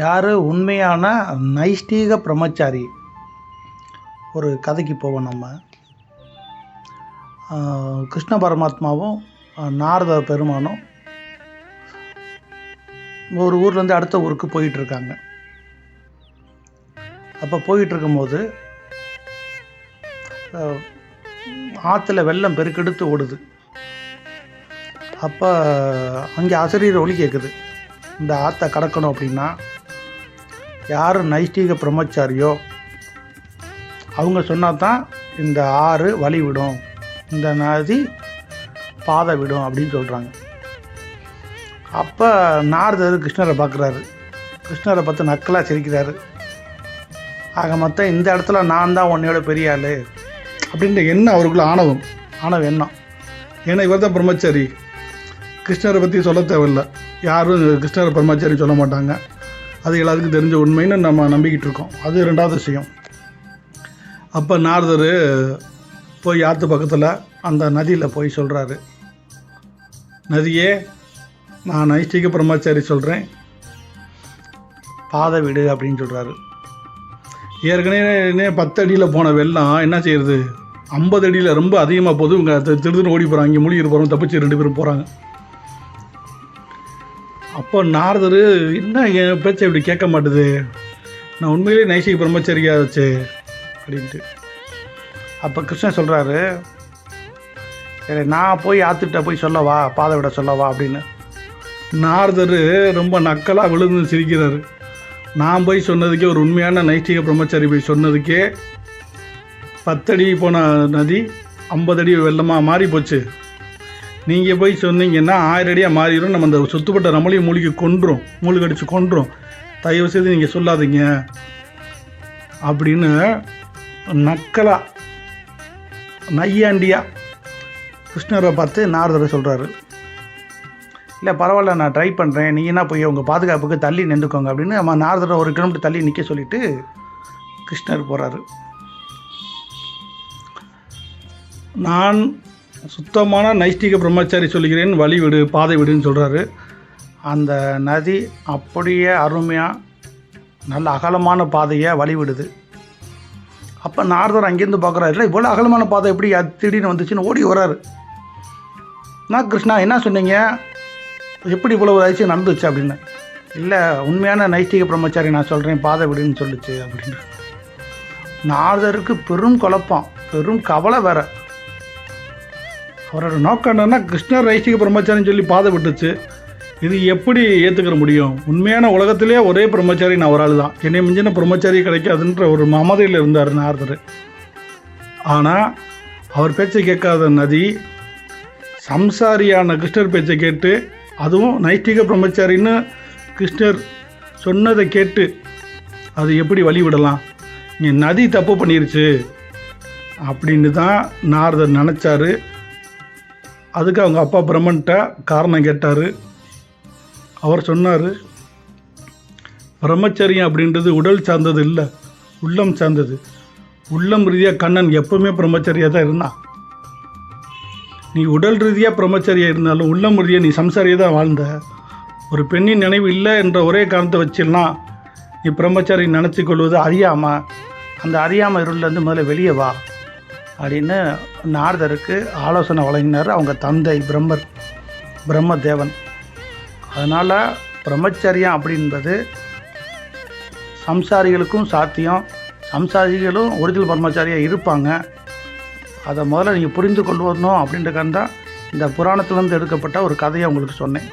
யார்? உண்மையான நைஷ்டீக பிரம்மச்சாரி. ஒரு கதைக்கு போவோம் நம்ம. கிருஷ்ண பரமாத்மாவும் நாரத பெருமானும் ஒரு ஊர்லேருந்து அடுத்த ஊருக்கு போயிட்டுருக்காங்க. அப்போ போயிட்டுருக்கும்போது ஆற்றுல வெள்ளம் பெருக்கெடுத்து ஓடுது. அப்போ அங்கே அசரீர ஒலி கேட்குது இந்த ஆற்றை கடக்கணும் அப்படின்னா யார் நைஷ்டீக பிரம்மச்சாரியோ அவங்க சொன்னால் தான் இந்த ஆறு வழி விடும் இந்த நதி பாதை விடும் அப்படின்னு சொல்கிறாங்க அப்போ நாரதர் கிருஷ்ணரை பார்க்குறாரு? கிருஷ்ணரை பார்த்து நக்கலாக சிரிக்கிறாரு. ஆக மொத்தம் இந்த இடத்துல நான் தான் உன்னையோட பெரிய ஆள் அப்படின்ற எண்ணம் அவருக்குள்ள ஆணவம் ஆணவ எண்ணம். ஏன்னா இவர் தான் பிரம்மச்சாரி. கிருஷ்ணரை பற்றி சொல்ல தேவையில்லை. யாரும் கிருஷ்ணரை பிரம்மச்சாரி சொல்ல மாட்டாங்க. அது எல்லாத்துக்கும் தெரிஞ்ச உண்மைன்னு நம்ம நம்பிக்கிட்டு இருக்கோம். அது ரெண்டாவது விஷயம். அப்போ நாரதர் போய் ஆற்று பக்கத்தில் அந்த நதியில் போய் சொல்கிறாரு நதியே நான் நைஷ்டிக பிரம்மச்சாரி சொல்கிறேன் பாதை விடு அப்படின்னு சொல்கிறாரு ஏற்கனவே பத்து அடியில் போன வெள்ளம் என்ன செய்யறது ஐம்பது அடியில் ரொம்ப அதிகமாக போகுது. இவங்க தி- ஓடி போகிறாங்க இங்கே மூழ்கி போகிறோம் தப்பிச்சு ரெண்டு பேரும் போகிறாங்க அப்போ நாரதர் என்ன என் பேச்சை இப்படி கேட்க மாட்டுது? நான் உண்மையிலேயே நைசிக பிரம்மச்சரியாச்சு அப்படின்ட்டு. அப்போ கிருஷ்ணன் சொல்கிறாரு சரி நான் போய் ஆத்துட்ட போய் சொல்லவா பாதை விட சொல்லவா அப்படின்னு. நாரதர் ரொம்ப நக்கலாக விழுந்து சிரிக்கிறாரு. நான் போய் சொன்னதுக்கே ஒரு உண்மையான நைஷ்டிக பிரம்மச்சாரி போய் சொன்னதுக்கே பத்தடி போன நதி ஐம்பது அடி வெள்ளமாக மாறி போச்சு நீங்கள் போய் சொன்னீங்கன்னா ஆயிரடியாக மாறிடும். நம்ம அந்த சுத்துப்பட்ட நம்மளையும் மூலிகை கொன்றும் மூலிகை அடித்து கொன்றும் தயவு செய்து நீங்கள் சொல்லாதீங்க. அப்படின்னு நக்கலா நையாண்டியா கிருஷ்ணரை பார்த்து நாரதரை சொல்கிறாரு இல்லை பரவாயில்ல நான் ட்ரை பண்ணுறேன் நீங்கன்னா போய் உங்கள் பாதுகாப்புக்கு தள்ளி நின்றுக்கோங்க. அப்படின்னு நம்ம நாரதரை ஒரு கிலோமீட்டர் தள்ளி நிற்க சொல்லிட்டு கிருஷ்ணர் போகிறாரு நான் சுத்தமான நைஷ்டிக பிரம்மச்சாரி சொல்லுகிறேன் வழி விடு பாதை விடுன்னு சொல்கிறாரு அந்த நதி அப்படியே அருமையாக நல்ல அகலமான பாதையை வழி விடுது. அப்போ நாரதர் அங்கேருந்து பார்க்குறாரு இல்லை இவ்வளோ அகலமான பாதை எப்படி அது திடீர்னு வந்துச்சுன்னு ஓடி வர்றாரு. நான் கிருஷ்ணா என்ன சொன்னீங்க? எப்படி இவ்வளோ ஒரு அதிசயம் நடந்துச்சு அப்படின்னு. இல்லை உண்மையான நைஷ்டிக பிரம்மச்சாரி நான் சொல்கிறேன் பாதை விடுன்னு சொல்லுச்சு அப்படின்னு நாரதருக்கு பெரும் குழப்பம் பெரும் கவலை வேறு. அவரோட நோக்கம் என்னன்னா கிருஷ்ணர் ரைசிக பிரம்மச்சாரின்னு சொல்லி பாதை விட்டுச்சு. இது எப்படி ஏற்றுக்கிற முடியும்? உண்மையான உலகத்திலே ஒரே பிரம்மச்சாரி நான் ஒரு தான். என்னை மிஞ்சின பிரம்மச்சாரி கிடைக்காதுன்ற ஒரு மமதையில் இருந்தார் நாரதர். ஆனால் அவர் பேச்சை கேட்காத நதி சம்சாரியான கிருஷ்ணர் பேச்சை கேட்டு அதுவும் நைஷ்டிக பிரம்மச்சாரின்னு கிருஷ்ணர் சொன்னதை கேட்டு அது எப்படி வழி விடலாம் இங்கே நதி தப்பு பண்ணிருச்சு. அப்படின்னு தான் நாரதர் நினச்சாரு. அதுக்கு அவங்க அப்பா பிரம்மன்கிட்ட காரணம் கேட்டார். அவர் சொன்னார் பிரம்மச்சரியம் அப்படின்றது உடல் சார்ந்தது இல்லை உள்ளம் சார்ந்தது. உள்ளம் ரீதியாக கண்ணன் எப்பவுமே பிரம்மச்சரியாக தான் இருந்தான். நீ உடல் ரீதியாக பிரம்மச்சரியாக இருந்தாலும் உள்ளம் ரீதியாக நீ சம்சாரியாக தான் வாழ்ந்த. ஒரு பெண்ணின் நினைவு இல்லை என்ற ஒரே காரணத்தை வச்சிடலாம் நீ பிரம்மச்சாரி நினச்சி கொள்வது அறியாமல் அந்த அறியாமல் இருளிலேருந்து முதல்ல வெளியே வா. அப்படின்னு நாரதருக்கு ஆலோசனை வழங்கினார் அவங்க தந்தை பிரம்மர் பிரம்மதேவன். அதனால் பிரம்மச்சரியம் அப்படின்றது சம்சாரிகளுக்கும் சாத்தியம். சம்சாரிகளும் ஒரிஜினல் பிரம்மச்சாரியாக இருப்பாங்க. அதை முதல்ல நீங்கள் புரிந்து கொள்வதணும் அப்படின்றக்கான் தான் இந்த புராணத்துலேருந்து எடுக்கப்பட்ட ஒரு கதையை உங்களுக்கு சொன்னேன்.